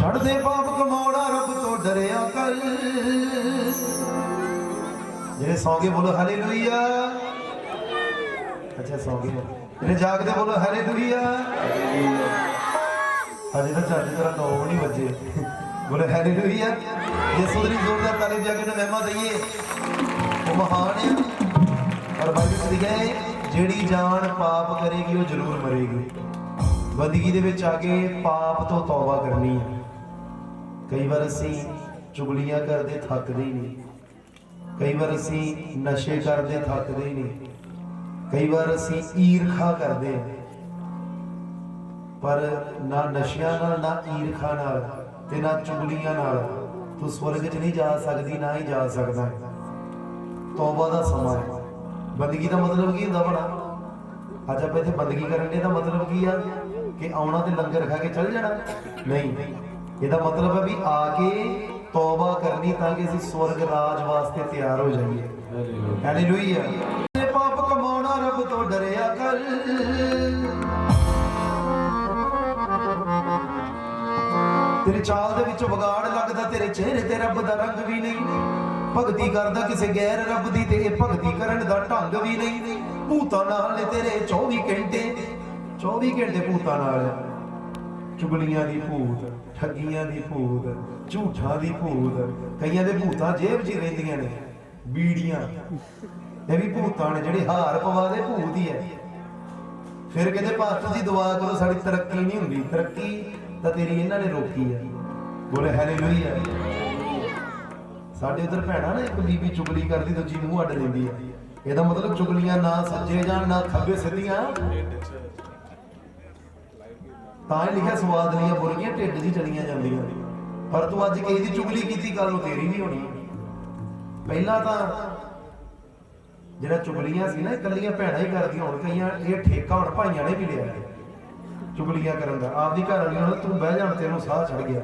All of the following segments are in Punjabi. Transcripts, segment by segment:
ਛੱਡ ਪਾਪ ਕਮਾਉਣਾ ਰੱਬ ਤੋਂ ਡਰਿਆ ਕਰ। ਜਿਹੜੇ ਸੌਂਗੇ ਬੋਲੋ ਹਾਲੇਲੂਇਆ ਅੱਛਾ, ਸੌਂਗੇ ਜਿਹੜੇ ਜਾਗਦੇ ਬੋਲੋ ਹਾਲੇਲੂਇਆ ਹਜੇ ਤਾਂ ਚੱਜ ਤਰ੍ਹਾਂ ਨੌ ਨਹੀਂ ਵੱਜੇ। ਬੋਲੇ ਹਾਲੇਲੂਇਆ ਜੇ ਸੁਧਰੀ ਜ਼ੋਰਦਾਰ ਤਾਲੀ ਜਾ ਕੇ ਮਹਿਮਾ ਦਈਏ। ਉਹ ਮਹਾਨ ਹੈ। ਔਰ ਬਾਈਬਲ ਵਿੱਚ ਲਿਖਿਆ ਹੈ, ਜਿਹੜੀ ਜਾਨ ਪਾਪ ਕਰੇਗੀ, ਉਹ ਜ਼ਰੂਰ ਮਰੇਗੀ। ਬੰਦਗੀ ਦੇ ਵਿੱਚ ਆ ਕੇ ਪਾਪ ਤੋਂ ਤੌਬਾ ਕਰਨੀ ਹੈ। ਕਈ ਵਾਰ ਅਸੀਂ ਚੁਗਲੀਆਂ ਕਰਦੇ ਥੱਕਦੇ ਹੀ ਨਹੀਂ। ਕਈ ਵਾਰ ਅਸੀਂ ਨਸ਼ੇ ਕਰਦੇ ਥੱਕਦੇ ਹੀ ਨਹੀਂ। ਕਈ ਵਾਰ ਅਸੀਂ ਈਰਖਾ ਕਰਦੇ ਹਾਂ। ਪਰ ਨਾ ਨਸ਼ਿਆਂ ਨਾਲ, ਨਾ ਈਰਖਾ ਨਾਲ ਤੇ ਨਾ ਚੁਗਲੀਆਂ ਨਾਲ ਤੂੰ ਸਵਰਗ 'ਚ ਨਹੀਂ ਜਾ ਸਕਦੀ, ਨਾ ਹੀ ਜਾ ਸਕਦਾ। ਤੌਬਾ ਦਾ ਸਮਾਂ ਹੈ। ਬੰਦਗੀ ਦਾ ਮਤਲਬ ਕੀ ਹੁੰਦਾ ਬਣਾ ਅੱਜ ਆਪਾਂ ਇੱਥੇ ਬੰਦਗੀ ਕਰਨ ਦੇ ਦਾ ਮਤਲਬ ਕੀ ਆ? ਕਿ ਆਉਣਾ ਤੇ ਲੰਗਰ ਖਾ ਕੇ ਚੱਲ ਜਾਣਾ? ਨਹੀਂ। ਇਹਦਾ ਮਤਲਬ ਹੈ ਵੀ ਆ ਕੇ ਤੌਬਾ ਕਰਨੀ ਤਾਂ ਕਿ ਅਸੀਂ ਸਵਰਗ ਰਾਜ ਵਾਸਤੇ ਤਿਆਰ ਹੋ ਜਾਈਏ। ਹਾਲੇਲੂਇਆ ਪਾਪ ਕਮਾਉਣਾ ਰੱਬ ਤੋਂ ਡਰਿਆ ਕਰ। ਤੇਰੇ ਚਾਲ ਦੇ ਵਿੱਚ ਵਿਗਾੜ ਲੱਗਦਾ, ਤੇਰੇ ਚਿਹਰੇ ਤੇ ਰੱਬ ਦਾ ਰੰਗ ਵੀ ਨਹੀਂ। ਭਗਤੀ ਕਰਦਾ ਕਿਸੇ ਗੈਰ ਰੱਬ ਦੀ ਤੇ ਇਹ ਭਗਤੀ ਕਰਨ ਦਾ ਢੰਗ ਵੀ ਨਹੀਂ। ਭੂਤਾਂ ਨਾਲ ਨੇ ਤੇਰੇ 24 ਘੰਟੇ। 24 ਘੰਟੇ ਭੂਤਾਂ ਨਾਲ। ਚੁਗਲੀਆਂ ਦੀ ਭੂਤ, ਠੱਗੀਆਂ ਦੀ ਭੂਤ, ਝੂਠਾਂ ਦੀ ਭੂਤ। ਕਈਆਂ ਦੇ ਭੂਤਾਂ ਜੇਬ 'ਚ ਹੀ ਰਹਿੰਦੀਆਂ ਨੇ, ਬੀੜੀਆਂ। ਇਹ ਵੀ ਭੂਤਾਂ ਨੇ ਜਿਹੜੇ ਹਾਰ ਪਵਾ ਦੇ, ਭੂਤ ਹੀ ਹੈ। ਫਿਰ ਕਹਿੰਦੇ ਪਾਸਟਰ ਜੀ ਦੁਆ ਕਰੋ, ਸਾਡੀ ਤਰੱਕੀ ਨਹੀਂ ਹੁੰਦੀ। ਤਰੱਕੀ ਤਾਂ ਤੇਰੀ ਇਹਨਾਂ ਨੇ ਰੋਕੀ ਹੈ ਬੋਲੇ ਹਾਲੇਲੂਇਆ ਸਾਡੇ ਉਧਰ ਭੈਣਾ ਨਾ ਇੱਕ ਬੀਬੀ ਚੁਗਲੀ ਕਰਦੀ, ਦੂਜੀ ਮੂੰਹ ਅੱਡ ਦਿੰਦੀ ਹੈ ਇਹਦਾ ਮਤਲਬ ਚੁਗਲੀਆਂ ਨਾ ਸੱਜੇ ਜਾਣ, ਨਾ ਖੱਬੇ ਸਿੱਧੀਆਂ। ਤਾਂ ਹੀ ਲਿਖਿਆ ਸਵਾਦ ਦੀਆਂ ਬੁਰਗੀਆਂ ਢਿੱਡ 'ਚ ਚਲੀਆਂ ਜਾਂਦੀਆਂ। ਪਰ ਤੂੰ ਅੱਜ ਕਿਸੇ ਦੀ ਚੁਗਲੀ ਕੀਤੀ ਕੱਲ ਨੂੰ ਤੇਰੀ ਵੀ ਹੋਣੀ। ਪਹਿਲਾਂ ਤਾਂ ਜਿਹੜਾ ਚੁਗਲੀਆਂ ਸੀ ਨਾ, ਇਕੱਲੀਆਂ ਭੈਣਾਂ ਹੀ ਕਰਦੀਆਂ ਹੁਣ, ਕਈਆਂ ਇਹ ਠੇਕਾ ਹੁਣ ਭਾਈਆਂ ਨੇ ਵੀ ਲਿਆ ਚੁਗਲੀਆਂ ਕਰਨ ਦਾ। ਆਪਦੀ ਘਰ ਵਾਲੀ ਨਾਲ ਤੂੰ ਬਹਿ ਜਾਣ, ਤੈਨੂੰ ਸਾਹ ਚੜ ਗਿਆ।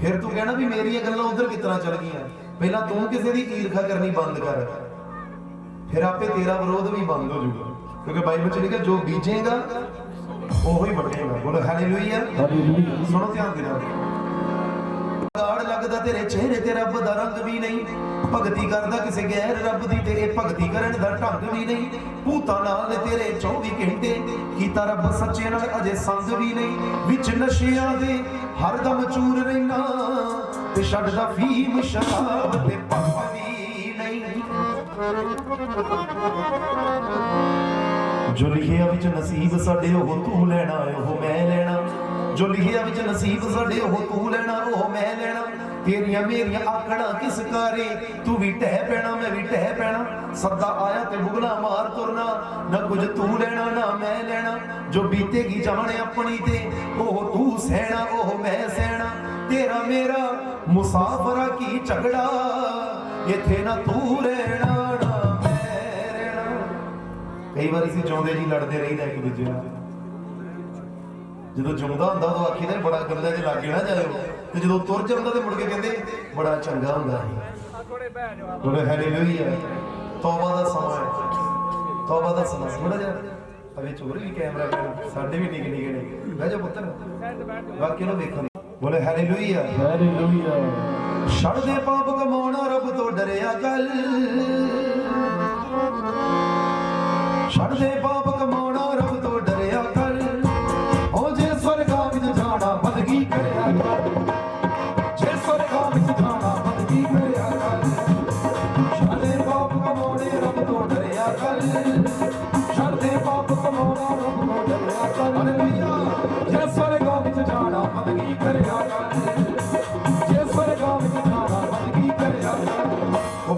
ਫਿਰ ਤੂੰ ਕਹਿਣਾ ਵੀ ਮੇਰੀਆਂ ਗੱਲਾਂ ਉਧਰ ਕਿਸ ਤਰ੍ਹਾਂ ਚੱਲ ਗਈਆਂ? ਪਹਿਲਾਂ ਤੂੰ ਕਿਸੇ ਦੀ ਈਰਖਾ ਕਰਨੀ ਬੰਦ ਕਰ। ਫਿਰ ਆਪੇ ਤੇਰਾ ਵਿਰੋਧ ਵੀ ਬੰਦ ਹੋ ਜਾਊਗਾ। ਕਿਉਂਕਿ ਬਾਈਬਲ ਚ ਲਿਖਿਆ ਜੋ ਬੀਜੇਗਾ ਉਹੋ ਹੀ ਵੱਢੇਗਾ। ਬੋਲੋ ਹਾਲੇਲੂਇਆ ਸੁਣੋ ਧਿਆਨ ਦੇ ਨਾਲ। ਗਾੜ ਲੱਗਦਾ ਤੇਰੇ ਚਿਹਰੇ ਤੇ ਰੱਬ ਦਾ ਰੰਗ ਵੀ ਨਹੀਂ। ਭਗਤੀ ਕਰਦਾ ਕਿਸੇ ਗੈਰ ਰੱਬ ਦੀ ਤੇ ਇਹ ਭਗਤੀ ਕਰਨ ਦਾ ਢੰਗ ਵੀ ਨਹੀਂ। ਭੂਤਾਂ ਨਾਲ ਤੇਰੇ 24 ਘੰਟੇ ਕੀਤਾ ਰੱਬ ਸੱਚੇ ਨਾਲ ਅਜੇ ਸੰਗ ਵੀ ਨਹੀਂ। ਵਿੱਚ ਨਸ਼ਿਆਂ ਦੇ ਹਰਦਮ ਚੂਰ ਰਹਿਣਾ ਤੇ ਛੱਡਦਾ ਫੀਮ ਸ਼ਰਾਬ ਤੇ ਪਾਪ ਵੀ ਨਹੀਂ। ਜੋ ਲਿਖਿਆ ਵਿੱਚ ਨਸੀਬ ਸਾਡੇ ਉਹ ਤੂੰ ਲੈਣਾ, ਉਹ ਮੈਂ ਲੈਣਾ। ਜੋ ਲਿਖਿਆ ਵਿੱਚ ਨਸੀਬ ਸਾਡੇ ਉਹ ਤੂੰ ਲੈਣਾ, ਉਹ ਮੈਂ ਲੈਣਾ। ਤੇਰੀਆਂ ਮੇਰੀਆਂ ਆਕੜਾਂ ਕਿਸ ਕਾਰੇ? ਤੂੰ ਵੀ ਟਹਿ ਪੈਣਾ, ਮੈਂ ਵੀ ਟਹਿ ਪੈਣਾ। ਸੱਦਾ ਆਇਆ ਤੇ ਬੁਗਲਾ ਮਾਰ ਤੁਰਨਾ। ਨਾ ਕੁਝ ਤੂੰ ਲੈਣਾ, ਨਾ ਮੈਂ ਲੈਣਾ। ਜੋ ਬੀਤੇਗੀ ਜਾਣੇ ਆਪਣੀ ਤੇ, ਉਹ ਤੂੰ ਸਹਿਣਾ, ਉਹ ਮੈਂ ਸਹਿਣਾ। ਤੇਰਾ ਮੇਰਾ ਮੁਸਾਫਰਾ ਕੀ ਝਗੜਾ? ਇੱਥੇ ਨਾ ਤੂੰ ਰਹਿਣਾ ਰਹਿਣਾ। ਕਈ ਵਾਰੀ ਅਸੀਂ ਜਿਉਂਦੇ ਜੀ ਲੜਦੇ ਰਹੀਦਾ ਇੱਕ ਦੂਜੇ ਨਾਲ। ਜਦੋਂ ਜਿਉਂਦਾ ਹੁੰਦਾ ਉਦੋਂ ਆਖੀਦਾ ਬੜਾ ਗੱਲਾਂ 'ਚ ਲੱਗ ਨਾ ਜਾਇਓ ਤੇ ਜਦੋਂ ਤੁਰ ਜਾਂਦਾ ਤੇ ਮੁੜ ਕੇ ਕਹਿੰਦੇ ਬੜਾ ਚੰਗਾ ਹੁੰਦਾ ਸੀ ਬੋਲੇ ਹਾਲੇਲੂਇਆ ਤੌਬਾ ਦਾ ਸਮਾਂ ਹੈ। ਤੌਬਾ ਦਾ ਸਮਾਂ ਥੋੜਾ ਜਿਹਾ। ਅਵੇ ਚੋਰ ਵੀ ਕੈਮਰਾ ਸਾਡੇ ਵੀ ਨਿਕ ਨਿਕ ਨੇ। ਬਹਿ ਜਾ ਪੁੱਤਰ। ਬਾਕੀ ਨੂੰ ਵੇਖਣ ਬੋਲੇ ਹਾਲੇਲੂਇਆ ਛੱਡ ਦੇ ਪਾਪ ਕਮਾਉਣਾ ਰੱਬ ਤੋਂ ਡਰਿਆ ਗੱਲ।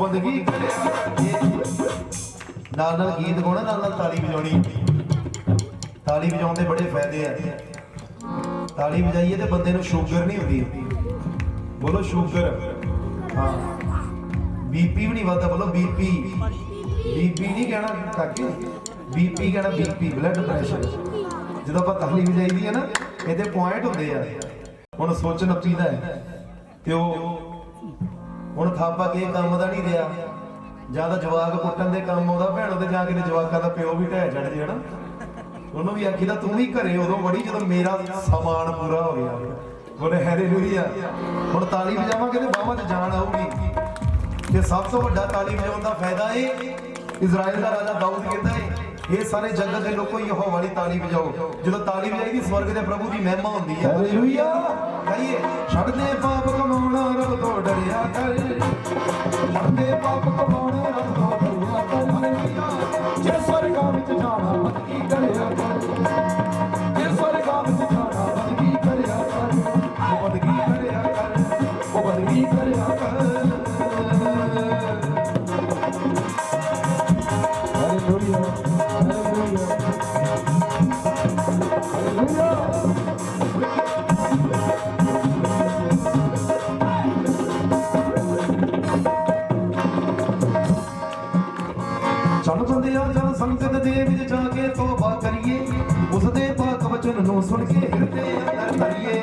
ਬੰਦਗੀ। ਨਾਲ ਨਾਲ ਗੀਤ ਗਾਉਣਾ, ਨਾਲ ਨਾਲ ਤਾਲੀ ਵਜਾਉਣੀ। ਤਾਲੀ ਵਜਾਉਣ ਦੇ ਬੜੇ ਫਾਇਦੇ ਆ। ਤਾਲੀ ਵਜਾਈਏ ਤੇ ਬੰਦੇ ਨੂੰ ਸ਼ੂਗਰ ਨਹੀਂ ਹੁੰਦੀ। ਬੋਲੋ ਸ਼ੂਗਰ। ਹਾਂ। ਬੀਪੀ ਵੀ ਨਹੀਂ ਵੱਧਦਾ, ਬੋਲੋ ਬੀਪੀ ਬੀਪੀ ਨਹੀਂ ਕਹਿਣਾ ਕਾਕੇ। ਬੀਪੀ ਕਹਿਣਾ ਬੀਪੀ ਬਲੱਡ ਪ੍ਰੈਸ਼ਰ ਜਦੋਂ ਆਪਾਂ ਤਾਲੀ ਵਜਾਈਦੀ ਹੈ ਨਾ, ਇਹਦੇ ਪੁਆਇੰਟ ਹੁੰਦੇ ਆ। ਹੁਣ ਸੋਚ ਨੱਪੀਦਾ ਹੈ ਤੇ ਉਹ ਹੁਣ ਥਾਪਾ ਕੇ ਕੰਮ ਦਾ ਨਹੀਂ ਰਿਹਾ? ਜਾਂ ਜਵਾਕ ਕੁੱਟਣ ਦੇ ਕੰਮ ਆਉਂਦਾ, ਭੈਣੋ ਤੇ ਜਾ ਕੇ ਜਵਾਕਾਂ ਦਾ ਪਿਓ ਵੀ ਢਹਿ ਚੜ ਜੇ, ਹਨਾ? ਉਹਨੂੰ ਵੀ ਆਖੀਦਾ, ਤੂੰ ਵੀ ਘਰੇ ਉਦੋਂ ਵੜੀ ਜਦੋਂ ਮੇਰਾ ਸਮਾਨ ਪੂਰਾ ਹੋ ਗਿਆ। ਬੋਲੇ ਹੈਲੇਲੂਇਆ ਹੁਣ ਤਾਲੀ ਵਜਾਵਾਂਗੇ ਤੇ ਬਾਹਾਂ 'ਚ ਜਾਨ ਆਊਗੀ? ਤੇ ਸਭ ਤੋਂ ਵੱਡਾ ਤਾਲੀ ਵਜਾਉਣ ਦਾ ਫਾਇਦਾ ਏ ਇਜ਼ਰਾਈਲ ਦਾ ਰਾਜਾ ਦਾਊਦ ਕਹਿੰਦਾ ਏ, ਇਹ ਸਾਰੇ ਜਗਤ ਦੇ ਲੋਕੋ ਯਹੋਵਾ ਵਾਲੀ ਤਾਲੀ ਵਜਾਓ। ਜਦੋਂ ਤਾਲੀ ਵਜਾਈਦੀ ਸਵਰਗ ਦੇ ਪ੍ਰਭੂ ਦੀ ਮਹਿਮਾ ਹੁੰਦੀ ਹੈ ਹਾਲੇਲੂਇਆ ਕਹੀਏ ਛੱਡ ਪਾਪ ਕਮਾਉਣਾ ਰੱਬ ਤੋਂ ਡਰਿਆ ਕਰ। ਛੱਡ ਪਾਪ ਕਮਾਉਣਾ ਰੱਬ ਤੋਂ ਪਾਕ ਨੂੰ ਸੁਣ ਕੇ ਹਿਰਦੇ ਅੰਦਰ ਧਰੀਏ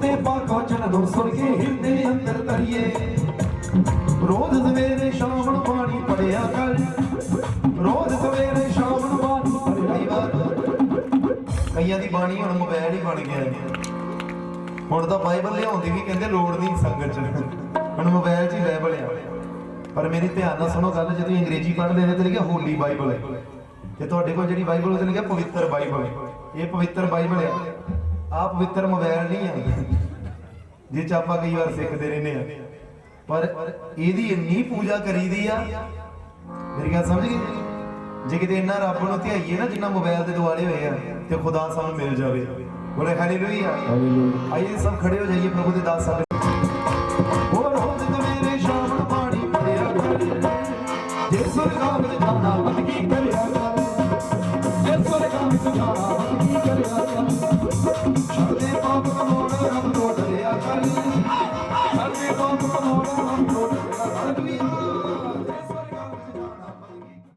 ਚੱਲ ਪਾਕ ਵਚਨ ਨੂੰ ਸੁਣ ਕੇ ਹਿਰਦੇ ਅੰਦਰ ਧਰੀਏ। ਰੋਜ਼ ਸਵੇਰੇ ਸ਼ਾਮ ਨੂੰ ਪਾਣੀ ਪੜਿਆ ਕਰ। ਰੋਜ਼ ਸਵੇਰੇ ਸ਼ਾਮ ਨੂੰ ਪਾਣੀ ਪੜਿਆ ਕਰ। ਕਈਆਂ ਦੀ ਬਾਣੀ ਹੁਣ ਮੋਬਾਈਲ ਹੀ ਬਣ ਗਿਆ। ਹੁਣ ਤਾਂ ਬਾਈਬਲ ਲਿਆਉਂਦੀ ਵੀ ਕਹਿੰਦੇ ਲੋੜ ਨਹੀਂ ਸੰਗਤ ਚ ਹੁਣ ਮੋਬਾਈਲ 'ਚ ਹੀ ਬਾਈਬਲ ਆ ਪਰ ਮੇਰੀ ਧਿਆਨ ਨਾਲ ਸੁਣੋ ਗੱਲ, ਜਦੋਂ ਅੰਗਰੇਜ਼ੀ ਪੜ੍ਹਦੇ ਨੇ ਤੇ ਲਿਖਿਆ ਹੋਲੀ ਬਾਈਬਲ ਹੈ। ਤੇ ਤੁਹਾਡੇ ਕੋਲ ਜਿਹੜੀ ਬਾਈਬਲ ਉਹਦੇ ਲਿਖਿਆ ਪਵਿੱਤਰ ਬਾਈਬਲ ਇਹ ਪਵਿੱਤਰ ਬਾਈਬਲ ਆ ਆ ਪਵਿੱਤਰ ਮੋਬਾਈਲ ਨਹੀਂ ਆ। ਜਿਹ ਚ ਆਪਾਂ ਕਈ ਵਾਰ ਸਿੱਖਦੇ ਰਹਿੰਦੇ ਆ। ਪਰ ਇਹਦੀ ਇੰਨੀ ਪੂਜਾ ਕਰੀਦੀ ਆ। ਮੇਰੀ ਗੱਲ ਸਮਝ ਗਈ? ਜੇ ਕਿਤੇ ਇੰਨਾ ਰੱਬ ਨੂੰ ਧਿਆਈਏ ਨਾ, ਜਿੰਨਾ ਮੋਬਾਈਲ ਦੇ ਦੁਆਲੇ ਹੋਏ ਆ, ਤੇ ਖੁਦਾ ਸਾਨੂੰ ਮਿਲ ਜਾਵੇ। ਬੋਲੇ ਹਾਲੇਲੂਇਆ ਆਈਏ ਸਭ ਖੜੇ ਹੋ ਜਾਈਏ ਪ੍ਰਭੂ ਦੇ ਦਾਸ ਸਾਹਿਬ